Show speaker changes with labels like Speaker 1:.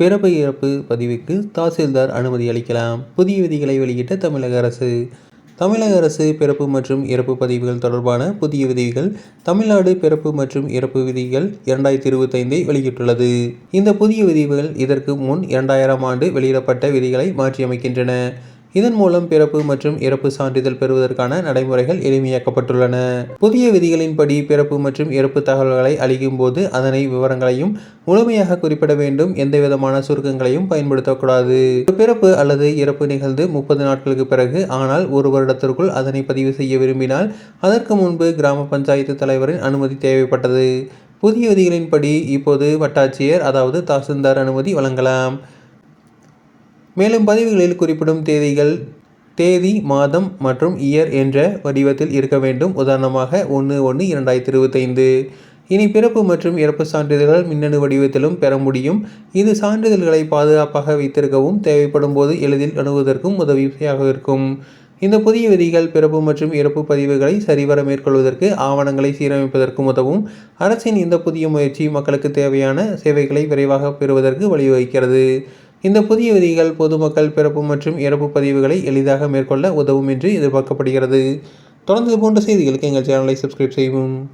Speaker 1: பிறப்பு இறப்பு பதிவுக்கு தாசில்தார் அனுமதி அளிக்கலாம். புதிய விதிகளை வெளியிட்ட தமிழக அரசு. தமிழக அரசு பிறப்பு மற்றும் இறப்பு பதிவுகள் தொடர்பான புதிய விதிகள் தமிழ்நாடு பிறப்பு மற்றும் இறப்பு விதிகள் இரண்டாயிரத்தி இருபத்தைந்தை வெளியிட்டுள்ளது. இந்த புதிய விதிகள் இதற்கு முன் இரண்டாயிரம் ஆண்டு வெளியிடப்பட்ட விதிகளை மாற்றியமைக்கின்றன. இதன் மூலம் பிறப்பு மற்றும் இறப்பு சான்றிதழ் பெறுவதற்கான நடைமுறைகள் எளிமையாக்கப்பட்டுள்ளன. புதிய விதிகளின்படி பிறப்பு மற்றும் இறப்பு தகவல்களை அளிக்கும் போது அதனை விவரங்களையும் முழுமையாக குறிப்பிட வேண்டும். எந்தவிதமான சுருக்கங்களையும் பயன்படுத்தக்கூடாது. பிறப்பு அல்லது இறப்பு நிகழ்ந்து முப்பது நாட்களுக்கு பிறகு ஆனால் ஒரு வருடத்திற்குள் அதனை பதிவு செய்ய விரும்பினால் அதற்கு முன்பு கிராம பஞ்சாயத்து தலைவரின் அனுமதி தேவைப்பட்டது. புதிய விதிகளின்படி இப்போது வட்டாட்சியர் அதாவது தாசில்தார் அனுமதி வழங்கலாம். மேலும் பதிவுகளில் குறிப்பிடும் தேதிகள் தேதி மாதம் மற்றும் இயர் என்ற வடிவத்தில் இருக்க வேண்டும். உதாரணமாக ஒன்று ஒன்று இரண்டாயிரத்தி இருபத்தைந்து. இனி பிறப்பு மற்றும் இறப்பு சான்றிதழ்கள் மின்னணு வடிவத்திலும் பெற முடியும். இது சான்றிதழ்களை பாதுகாப்பாக வைத்திருக்கவும் தேவைப்படும் போது எளிதில் அணுகுவதற்கும் உதவியாக இருக்கும். இந்த புதிய விதிகள் பிறப்பு மற்றும் இறப்பு பதிவுகளை சரிவர மேற்கொள்வதற்கு ஆவணங்களை சீரமைப்பதற்கும் உதவும். அரசின் இந்த புதிய முயற்சி மக்களுக்கு தேவையான சேவைகளை விரைவாக பெறுவதற்கு வழிவகுக்கிறது. இந்த புதிய விதிகள் பொதுமக்கள் பிறப்பு மற்றும் இறப்பு பதிவுகளை எளிதாக மேற்கொள்ள உதவும் என்று எதிர்பார்க்கப்படுகிறது. தொடர்ந்து போன்ற செய்திகளுக்கு எங்கள் சேனலை சப்ஸ்கிரைப் செய்யவும்.